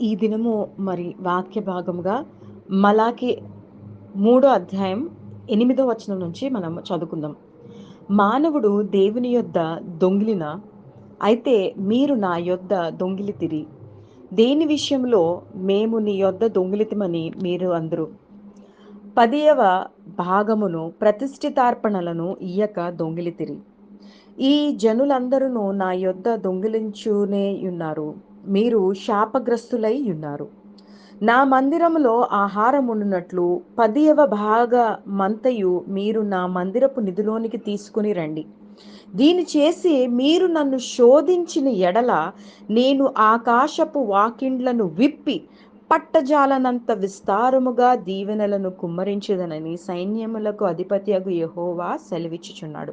ఈ దినము మరి వాక్య భాగముగా మలాకి మూడో అధ్యాయం ఎనిమిదో వచనం నుంచి మనం చదువుకుందాం. మానవుడు దేవుని యొద్ద దొంగిలిన అయితే మీరు నా యొద్ద దొంగిలితిరి దేని విషయంలో మేము నీ యొద్ద దొంగిలితమని మీరు అందరూ? పదియవ భాగమును ప్రతిష్ఠితార్పణలను ఇయ్యక దొంగిలితిరి ఈ జనులందరూ నా యొద్ద దొంగిలించునే ఉన్నారు. మీరు శాపగ్రస్తులై ఉన్నారు. నా మందిరములో ఆహారం ఉండునట్లు పదియవ భాగ మంతయు మీరు నా మందిరపు నిధిలోనికి తీసుకుని రండి. దీని చేసి మీరు నన్ను శోధించిన ఎడల నేను ఆకాశపు వాకిండ్లను విప్పి పట్టజాలనంత విస్తారముగా దీవెనలను కుమ్మరించదనని సైన్యములకు అధిపత్యగు యెహోవా సెలవిచ్చుచున్నాడు.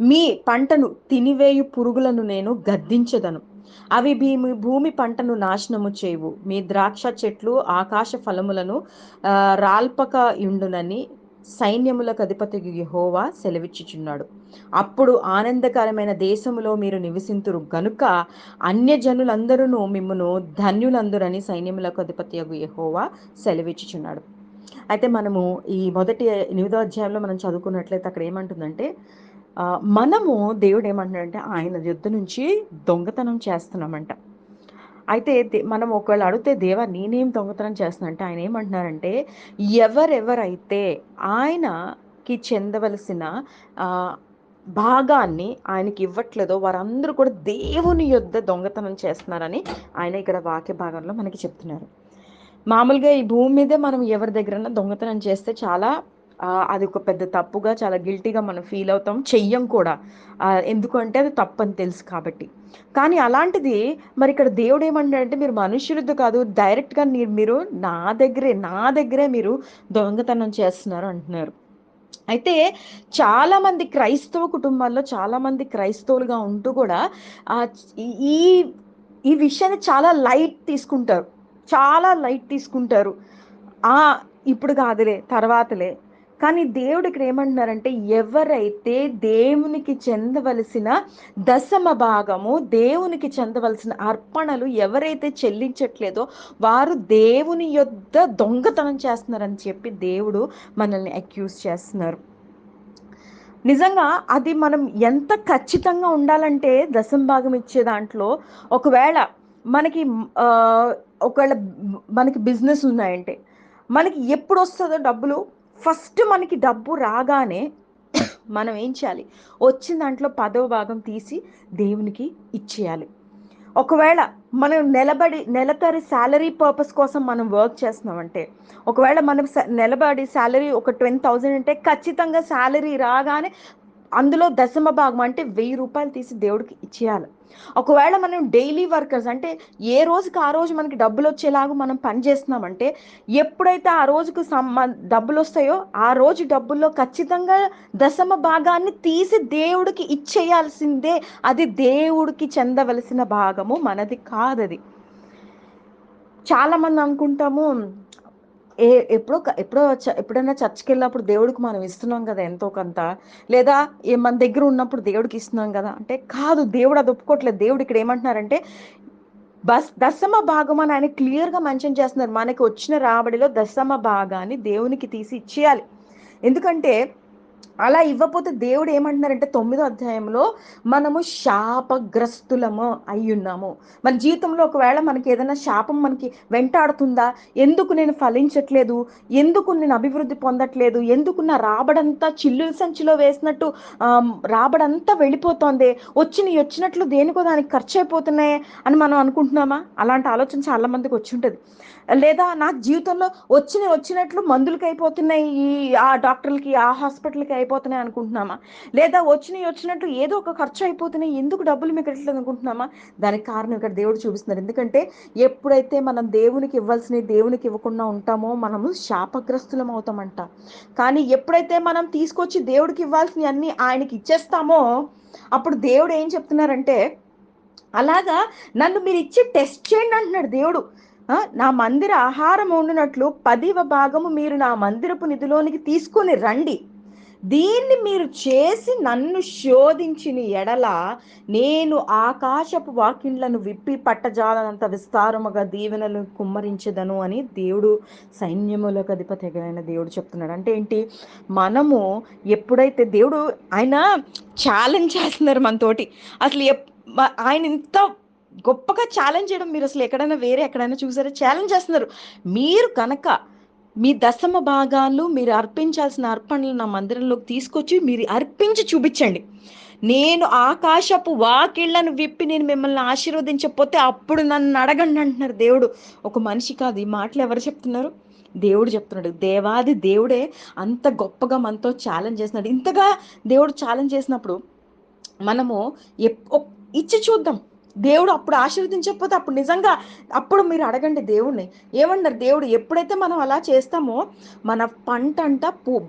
మీ పంటను తినివేయు పురుగులను నేను గద్దించదను. అవి భూమి భూమి పంటను నాశనము చేయవు. మీ ద్రాక్ష చెట్లు ఆకాశ ఫలములను రాల్పక ఇండునని సైన్యములకు అధిపతి హోవా సెలవిచ్చుచున్నాడు. అప్పుడు ఆనందకరమైన దేశములో మీరు నివసింతురు. గనుక అన్యజనులందరూ మిమ్మను ధన్యులందరని సైన్యములకు అధిపతి యహోవా సెలవిచ్చుచున్నాడు. అయితే మనము ఈ మొదటి ఎనిమిదో అధ్యాయంలో మనం చదువుకున్నట్లయితే అక్కడ ఏమంటుందంటే మనము దేవుడు ఏమంటున్నాడంటే ఆయన యుద్ధ నుంచి దొంగతనం చేస్తున్నామంట. అయితే మనం ఒకవేళ అడిగితే దేవా నేనేం దొంగతనం చేస్తున్నా అంటే ఆయన ఏమంటున్నారంటే ఎవరెవరైతే ఆయనకి చెందవలసిన భాగాన్ని ఆయనకి ఇవ్వట్లేదో వారందరూ కూడా దేవుని యొద్ద దొంగతనం చేస్తున్నారని ఆయన ఇక్కడ వాక్య భాగంలో మనకి చెప్తున్నారు. మామూలుగా ఈ భూమి మీదే మనం ఎవరి దగ్గరన్నా దొంగతనం చేస్తే చాలా అది ఒక పెద్ద తప్పుగా చాలా గిల్టీగా మనం ఫీల్ అవుతాం. చెయ్యం కూడా. ఎందుకంటే అది తప్పు అని తెలుసు కాబట్టి. కానీ అలాంటిది మరి ఇక్కడ దేవుడు ఏమంటాడంటే మీరు మనుషులతో కాదు డైరెక్ట్గా మీరు మీరు నా దగ్గరే నా దగ్గరే మీరు దొంగతనం చేస్తున్నారు అంటున్నారు. అయితే చాలామంది క్రైస్తవ కుటుంబాల్లో చాలామంది క్రైస్తవులుగా ఉంటూ కూడా ఈ ఈ విషయాన్ని చాలా లైట్ తీసుకుంటారు. చాలా లైట్ తీసుకుంటారు. ఇప్పుడు కాదులే తర్వాతలే కానీ దేవుడు ఇక్కడ ఏమంటున్నారంటే ఎవరైతే దేవునికి చెందవలసిన దశమ భాగము దేవునికి చెందవలసిన అర్పణలు ఎవరైతే చెల్లించట్లేదో వారు దేవుని యొద్ద దొంగతనం చేస్తున్నారని చెప్పి దేవుడు మనల్ని అక్యూజ్ చేస్తున్నారు. నిజంగా అది మనం ఎంత ఖచ్చితంగా ఉండాలంటే దశం భాగం ఇచ్చే దాంట్లో ఒకవేళ మనకి ఒకవేళ మనకి బిజినెస్ ఉన్నాయంటే మనకి ఎప్పుడు వస్తుందో డబ్బులు ఫస్ట్ మనకి డబ్బు రాగానే మనం ఏం చేయాలి? వచ్చిన దాంట్లో పదవ భాగం తీసి దేవునికి ఇచ్చేయాలి. ఒకవేళ మనం నిలబడి నెలతరి శాలరీ పర్పస్ కోసం మనం వర్క్ చేస్తున్నామంటే ఒకవేళ మనం నిలబడి శాలరీ ఒక ట్వంటీ థౌజండ్ అంటే ఖచ్చితంగా శాలరీ రాగానే అందులో దశమ భాగం అంటే వెయ్యి రూపాయలు తీసి దేవుడికి ఇచ్చేయాలి. ఒకవేళ మనం డైలీ వర్కర్స్ అంటే ఏ రోజుకి ఆ రోజు మనకి డబ్బులు వచ్చేలాగా మనం పని చేస్తున్నామంటే ఎప్పుడైతే ఆ రోజుకు సంబ డబ్బులు వస్తాయో ఆ రోజు డబ్బుల్లో ఖచ్చితంగా దశమ భాగాన్ని తీసి దేవుడికి ఇచ్చేయాల్సిందే. అది దేవుడికి చెందవలసిన భాగము మనది కాదది. చాలా మంది అనుకుంటాము ఏ ఎప్పుడో ఎప్పుడో చ- ఎప్పుడైనా చర్చ్కి వెళ్ళినప్పుడు దేవుడికి మనం ఇస్తున్నాం కదా ఎంతో కొంత. లేదా ఏ మన దగ్గర ఉన్నప్పుడు దేవుడికి ఇస్తున్నాం కదా. అంటే కాదు దేవుడు అది ఒప్పుకోవట్లేదు. దేవుడు ఇక్కడ ఏమంటున్నారంటే బస్ దశమ భాగం అని ఆయన క్లియర్గా మెన్షన్ చేస్తున్నారు. మనకి వచ్చిన రాబడిలో దశమ భాగాన్ని దేవునికి తీసి ఇచ్చేయాలి. ఎందుకంటే అలా ఇవ్వకపోతే దేవుడు ఏమంటున్నారంటే తొమ్మిదో అధ్యాయంలో మనము శాపగ్రస్తులము అయి ఉన్నాము మన జీవితంలో ఒకవేళ మనకి ఏదైనా శాపం మనకి వెంటాడుతుందా? ఎందుకు నేను ఫలించట్లేదు? ఎందుకు నేను అభివృద్ధి పొందట్లేదు? ఎందుకు నా రాబడంతా చిల్లుల సంచిలో వేసినట్టు రాబడంతా వెళ్ళిపోతోంది? వచ్చిన వచ్చినట్లు దేనికో దానికి ఖర్చు అయిపోతున్నాయి అని మనం అనుకుంటున్నామా? అలాంటి ఆలోచన చాలా మందికి వచ్చి ఉంటుంది. లేదా నా జీవితంలో వచ్చిన వచ్చినట్లు మందులకి అయిపోతున్నాయి ఈ ఆ డాక్టర్లకి ఆ హాస్పిటల్కి అయిపోతున్నాయి అనుకుంటున్నామా? లేదా వచ్చినవి వచ్చినట్లు ఏదో ఒక ఖర్చు అయిపోతున్నాయి ఎందుకు డబ్బులు మీకు ఎట్లేదు అనుకుంటున్నామా? దానికి కారణం ఇక్కడ దేవుడు చూపిస్తున్నారు. ఎందుకంటే ఎప్పుడైతే మనం దేవునికి ఇవ్వాల్సినవి దేవునికి ఇవ్వకుండా ఉంటామో మనము శాపగ్రస్తులం అవుతామంట. కానీ ఎప్పుడైతే మనం తీసుకొచ్చి దేవుడికి ఇవ్వాల్సినవి అన్ని ఆయనకి ఇచ్చేస్తామో అప్పుడు దేవుడు ఏం చెప్తున్నారంటే అలాగా నన్ను మీరు ఇచ్చి టెస్ట్ చేయండి అంటున్నాడు దేవుడు. నా మందిర ఆహారం వండినట్లు పదివ భాగము మీరు నా మందిరపు నిధిలోనికి తీసుకొని రండి. దీన్ని మీరు చేసి నన్ను శోధించిన ఎడల నేను ఆకాశపు వాకిండ్లను విప్పి పట్టజాలనంత విస్తారముగా దీవెనలు కుమ్మరించదను అని దేవుడు సైన్యములకు అధిపతి అయిన దేవుడు చెప్తున్నాడు. అంటే ఏంటి? మనము ఎప్పుడైతే దేవుడు ఆయన ఛాలెంజ్ చేస్తున్నారు మనతోటి. అసలు ఎప్- మ- ఆయన ఇంత గొప్పగా ఛాలెంజ్ చేయడం మీరు అసలు ఎక్కడైనా వేరే ఎక్కడైనా చూసారా? ఛాలెంజ్ చేస్తున్నారు. మీరు కనుక మీ దశమ భాగాలు మీరు అర్పించాల్సిన అర్పణలు నా మందిరంలోకి తీసుకొచ్చి మీరు అర్పించి చూపించండి. నేను ఆకాశపు వాకిళ్ళను విప్పి నేను మిమ్మల్ని ఆశీర్వదించకపోతే అప్పుడు నన్ను అడగండి అంటున్నారు దేవుడు. ఒక మనిషి కాదు ఈ మాటలు ఎవరు చెప్తున్నారు? దేవుడు చెప్తున్నాడు దేవాది దేవుడే అంత గొప్పగా మనతో ఛాలెంజ్ చేస్తున్నాడు. ఇంతగా దేవుడు ఛాలెంజ్ చేసినప్పుడు మనము ఎప్- ఇచ్చి చూద్దాం. దేవుడు అప్పుడు ఆశీర్వదించకపోతే అప్పుడు నిజంగా అప్పుడు మీరు అడగండి దేవుణ్ణి. ఏమన్నారు? దేవుడు ఎప్పుడైతే మనం అలా చేస్తామో మన పంట అంట పు-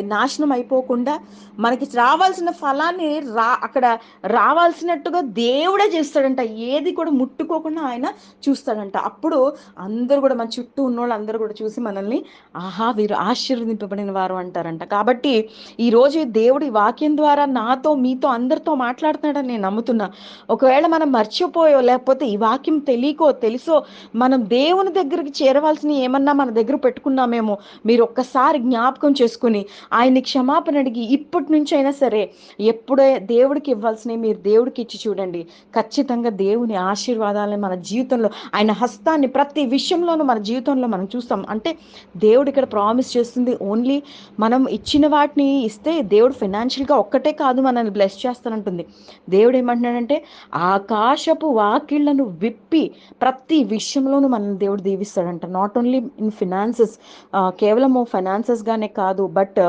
నాశనం అయిపోకుండా మనకి రావాల్సిన ఫలాన్ని రా అక్కడ రావాల్సినట్టుగా దేవుడే చేస్తాడంట. ఏది కూడా ముట్టుకోకుండా ఆయన చూస్తాడంట. అప్పుడు అందరూ కూడా మన చుట్టూ ఉన్న వాళ్ళు అందరూ కూడా చూసి మనల్ని ఆహా వీరు ఆశీర్వదింపబడిన వారు అంటారంట. కాబట్టి ఈ రోజు దేవుడి వాక్యం ద్వారా నాతో మీతో అందరితో మాట్లాడుతున్నాడని నేను నమ్ముతున్నా. ఒకవేళ మనం మర్చిపోయో లేకపోతే ఈ వాక్యం తెలియకో తెలుసో మనం దేవుని దగ్గరికి చేరవలసిన ఏమన్నా మన దగ్గర పెట్టుకున్నామేమో మీరు ఒక్కసారి జ్ఞాపకం చేసుకుని ఆయన్ని క్షమాపణ అడిగి ఇప్పటి నుంచి అయినా సరే ఎప్పుడే దేవుడికి ఇవ్వాల్సినవి మీరు దేవుడికి ఇచ్చి చూడండి. ఖచ్చితంగా దేవుని ఆశీర్వాదాలని మన జీవితంలో ఆయన హస్తాన్ని ప్రతి విషయంలోనూ మన జీవితంలో మనం చూస్తాం. అంటే దేవుడు ఇక్కడ ప్రామిస్ చేస్తుంది ఓన్లీ మనం ఇచ్చిన వాటిని ఇస్తే దేవుడు ఫైనాన్షియల్గా ఒక్కటే కాదు మనల్ని బ్లెస్ చేస్తానంటుంది. దేవుడు ఏమంటున్నాడంటే ఆకాశపు వాకిళ్ళను విప్పి ప్రతి విషయంలోనూ మనం దేవుడు దీవిస్తాడంట. నాట్ ఓన్లీ ఇన్ ఫినాన్సెస్ కేవలం ఫైనాన్సెస్గానే కాదు బట్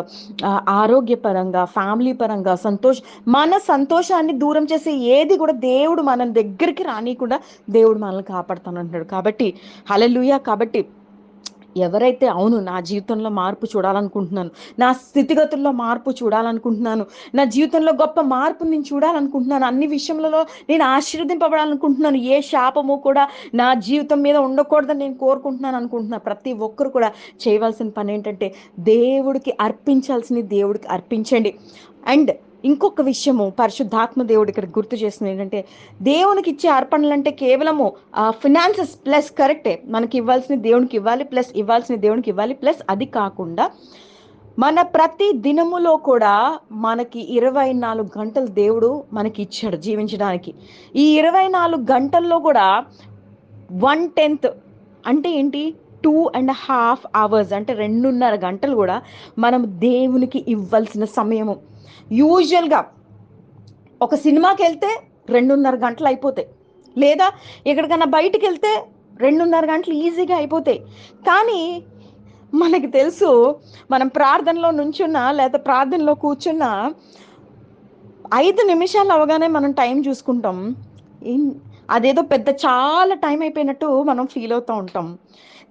ఆరోగ్యపరంగా ఫ్యామిలీ పరంగా సంతోష్ మన సంతోషాన్ని దూరం చేసే ఏది కూడా దేవుడు మన దగ్గరికి రానియకుండా దేవుడు మనల్ని కాపాడుతానంటాడు కాబట్టి హలలుయ కాబట్టి ఎవరైతే అవును నా జీవితంలో మార్పు చూడాలనుకుంటున్నాను నా స్థితిగతుల్లో మార్పు చూడాలనుకుంటున్నాను నా జీవితంలో గొప్ప మార్పు నేను చూడాలనుకుంటున్నాను అన్ని విషయంలో నేను ఆశీర్వదింపబడాలనుకుంటున్నాను ఏ శాపము కూడా నా జీవితం మీద ఉండకూడదని నేను కోరుకుంటున్నాను అనుకుంటున్నాను ప్రతి ఒక్కరు కూడా చేయవలసిన పని ఏంటంటే దేవుడికి అర్పించాల్సింది దేవుడికి అర్పించండి. అండ్ ఇంకొక విషయము పరిశుద్ధాత్మ దేవుడు ఇక్కడ గుర్తు చేస్తుంది ఏంటంటే దేవునికి ఇచ్చే అర్పణలు అంటే కేవలము ఫినాన్సెస్ ప్లస్ కరెక్టే మనకి ఇవ్వాల్సిన దేవునికి ఇవ్వాలి ప్లస్ ఇవ్వాల్సిన దేవునికి ఇవ్వాలి ప్లస్ అది కాకుండా మన ప్రతి దినములో కూడా మనకి ఇరవై నాలుగు గంటలు దేవుడు మనకి ఇచ్చాడు జీవించడానికి. ఈ ఇరవై నాలుగు గంటల్లో కూడా వన్ టెన్త్ అంటే ఏంటి? టూ అండ్ హాఫ్ అవర్స్ అంటే రెండున్నర గంటలు కూడా మనం దేవునికి ఇవ్వాల్సిన సమయము. యూజువల్గా ఒక సినిమాకి వెళ్తే రెండున్నర గంటలు అయిపోతాయి. లేదా ఎక్కడికైనా బయటికి వెళ్తే రెండున్నర గంటలు ఈజీగా అయిపోతాయి. కానీ మనకి తెలుసు మనం ప్రార్థనలో నుంచున్నా లేదా ప్రార్థనలో కూర్చున్నా ఐదు నిమిషాలు అవగానే మనం టైం చూసుకుంటాం. అదేదో పెద్ద చాలా టైం అయిపోయినట్టు మనం ఫీల్ అవుతూ ఉంటాం.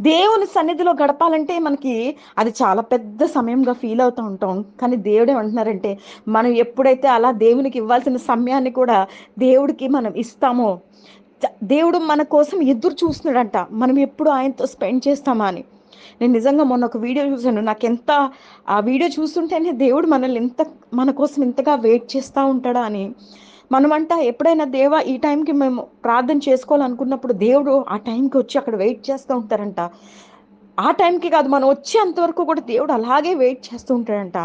దేవుని సన్నిధిలో గడపాలంటే మనకి అది చాలా పెద్ద సమయంగా ఫీల్ అవుతూ ఉంటాం. కానీ దేవుడు ఏమంటున్నారంటే మనం ఎప్పుడైతే అలా దేవునికి ఇవ్వాల్సిన సమయాన్ని కూడా దేవుడికి మనం ఇస్తామో దేవుడు మన కోసం ఎదురు చూస్తున్నాడంట మనం ఎప్పుడు ఆయనతో స్పెండ్ చేస్తామా అని. నేను నిజంగా మొన్న ఒక వీడియో చూశాను. నాకు ఎంత ఆ వీడియో చూస్తుంటేనే దేవుడు మనల్ని ఎంత మన కోసం ఇంతగా వెయిట్ చేస్తూ ఉంటాడా అని. మనమంట ఎప్పుడైనా దేవా ఈ టైంకి మేము ప్రార్థన చేసుకోవాలనుకున్నప్పుడు దేవుడు ఆ టైంకి వచ్చి అక్కడ వెయిట్ చేస్తూ ఉంటారంట. ఆ టైంకి కాదు మనం వచ్చే అంతవరకు కూడా దేవుడు అలాగే వెయిట్ చేస్తూ ఉంటాడంట.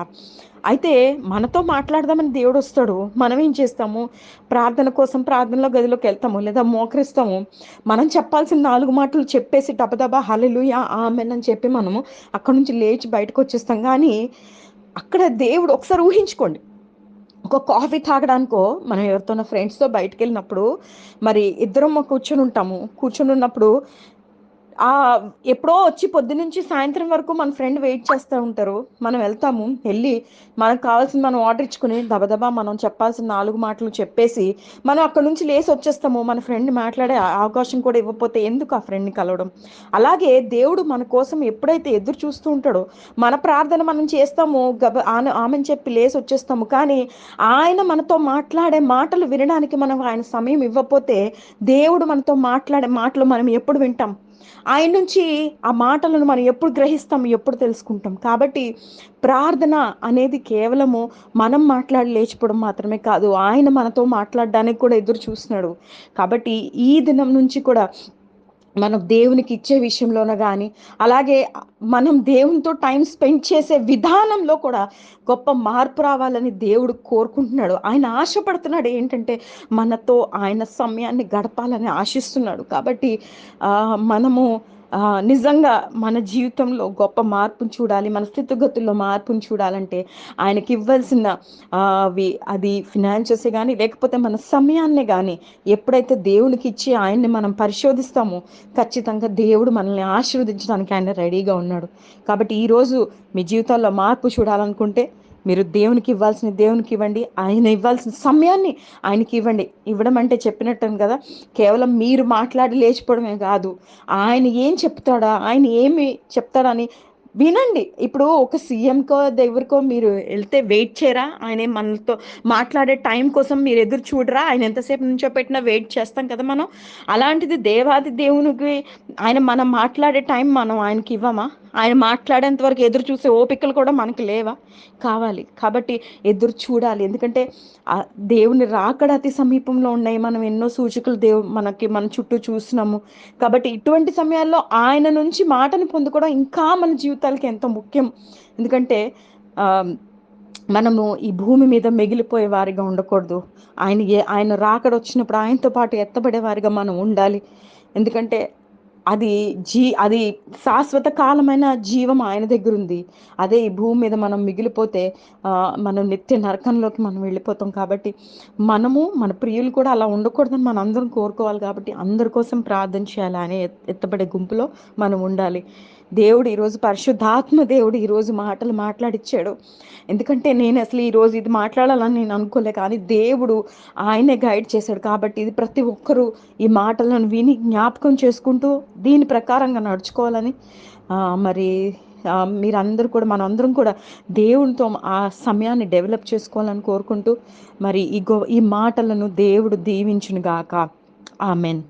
అయితే మనతో మాట్లాడదామని దేవుడు వస్తాడు. మనం ఏం చేస్తాము? ప్రార్థన కోసం ప్రార్థనలో గదిలోకి వెళ్తాము లేదా మోకరిస్తాము. మనం చెప్పాల్సిన నాలుగు మాటలు చెప్పేసి టపదబా హలలుయా ఆమెన్ అని చెప్పి మనము అక్కడ నుంచి లేచి బయటకు వచ్చేస్తాం. కానీ అక్కడ దేవుడు ఒకసారి ఊహించుకోండి. ఒక కాఫీ తాగడానికో మనం ఎవరితోనో ఫ్రెండ్స్తో బయటకు వెళ్ళినప్పుడు మరి ఇద్దరం కూర్చొని ఉంటాము. కూర్చొని ఉన్నప్పుడు ఆ ఎప్పుడో వచ్చి పొద్దునుంచి సాయంత్రం వరకు మన ఫ్రెండ్ వెయిట్ చేస్తూ ఉంటారు. మనం వెళ్తాము వెళ్ళి మనకు కావాల్సింది మనం ఆర్డర్ ఇచ్చుకుని దబదబా మనం చెప్పాల్సిన నాలుగు మాటలు చెప్పేసి మనం అక్కడ నుంచి లేసి వచ్చేస్తాము. మన ఫ్రెండ్ మాట్లాడే అవకాశం కూడా ఇవ్వకపోతే ఎందుకు ఆ ఫ్రెండ్ని కలవడం? అలాగే దేవుడు మన కోసం ఎప్పుడైతే ఎదురు చూస్తూ ఉంటాడో మన ప్రార్థన మనం చేస్తాము గబ ఆమె ఆమెను చెప్పి లేసి వచ్చేస్తాము. కానీ ఆయన మనతో మాట్లాడే మాటలు వినడానికి మనం ఆయన సమయం ఇవ్వకపోతే దేవుడు మనతో మాట్లాడే మాటలు మనం ఎప్పుడు వింటాం? ఆయన నుంచి ఆ మాటలను మనం ఎప్పుడు గ్రహిస్తాం ఎప్పుడు తెలుసుకుంటాం. కాబట్టి ప్రార్థన అనేది కేవలము మనం మాట్లాడి లేచిపోవడం మాత్రమే కాదు ఆయన మనతో మాట్లాడడానికి కూడా ఎదురు చూస్తున్నాడు. కాబట్టి ఈ దినం నుంచి కూడా మనం దేవునికి ఇచ్చే విషయంలోన కానీ అలాగే మనం దేవునితో టైం స్పెండ్ చేసే విధానంలో కూడా గొప్ప మార్పు రావాలని దేవుడు కోరుకుంటున్నాడు. ఆయన ఆశపడుతున్నాడు ఏంటంటే మనతో ఆయన సమయాన్ని గడపాలని ఆశిస్తున్నాడు. కాబట్టి మనము నిజంగా మన జీవితంలో గొప్ప మార్పును చూడాలి మన స్థితిగతుల్లో మార్పును చూడాలంటే ఆయనకి ఇవ్వాల్సిన అవి అది ఫినాన్షియల్స్ కానీ లేకపోతే మన సమయాన్ని కానీ ఎప్పుడైతే దేవునికి ఇచ్చి ఆయన్ని మనం పరిశోధిస్తామో ఖచ్చితంగా దేవుడు మనల్ని ఆశీర్వదించడానికి ఆయన రెడీగా ఉన్నాడు. కాబట్టి ఈరోజు మీ జీవితాల్లో మార్పు చూడాలనుకుంటే మీరు దేవునికి ఇవ్వాల్సిన దేవునికి ఇవ్వండి ఆయన ఇవ్వాల్సిన సమయాన్ని ఆయనకి ఇవ్వండి. ఇవ్వడం అంటే చెప్పినట్టు కదా కేవలం మీరు మాట్లాడి లేచిపోవడమే కాదు ఆయన ఏం చెప్తాడా ఆయన ఏమి చెప్తాడని వినండి. ఇప్పుడు ఒక సీఎంకో దగ్గరకో మీరు వెళ్తే వెయిట్ చేయరా? ఆయన మనతో మాట్లాడే టైం కోసం మీరు ఎదురు చూడరా? ఆయన ఎంతసేపు నుంచో పెట్టినా వెయిట్ చేస్తాం కదా మనం. అలాంటిది దేవాది దేవునికి ఆయన మనం మాట్లాడే టైం మనం ఆయనకి ఇవ్వమా? ఆయన మాట్లాడేంత వరకు ఎదురు చూసే ఓపికలు కూడా మనకు లేవా? కావాలి. కాబట్టి ఎదురు చూడాలి. ఎందుకంటే ఆ దేవుని రాకడ అతి సమీపంలో ఉన్నాయి. మనం ఎన్నో సూచికలు దేవు మనకి మన చుట్టూ చూసినాము కాబట్టి ఇటువంటి సమయాల్లో ఆయన నుంచి మాటను పొందుకోవడం ఇంకా మన జీవితాలకి ఎంతో ముఖ్యం. ఎందుకంటే మనము ఈ భూమి మీద మిగిలిపోయే వారిగా ఉండకూడదు. ఆయన ఏ ఆయన రాకడ వచ్చినప్పుడు ఆయనతో పాటు ఎత్తబడే వారిగా మనం ఉండాలి. ఎందుకంటే అది జీ అది శాశ్వత కాలమైన జీవం ఆయన దగ్గర ఉంది అదే ఈ భూమి మీద మనం మిగిలిపోతే మనం నిత్య నరకంలోకి మనం వెళ్ళిపోతాం కాబట్టి మనము మన ప్రియులు కూడా అలా ఉండకూడదని మనం అందరం కోరుకోవాలి కాబట్టి అందరి కోసం ప్రార్థన చేయాలి అనే ఎత్- ఎత్తబడే గుంపులో మనం ఉండాలి. దేవుడు ఈరోజు పరిశుద్ధాత్మ దేవుడు ఈరోజు మాటలు మాట్లాడిచ్చాడు. ఎందుకంటే నేను అసలు ఈరోజు ఇది మాట్లాడాలని నేను అనుకోలే కానీ దేవుడు ఆయనే గైడ్ చేశాడు కాబట్టి ఇది ప్రతి ఒక్కరూ ఈ మాటలను విని జ్ఞాపకం చేసుకుంటూ దీని ప్రకారంగా నడుచుకోవాలని మరి మీరందరూ కూడా మనందరం కూడా దేవునితో ఆ సమయాన్ని డెవలప్ చేసుకోవాలని కోరుకుంటూ మరి ఈ గో ఈ మాటలను దేవుడు దీవించునుగాక. ఆమెన్.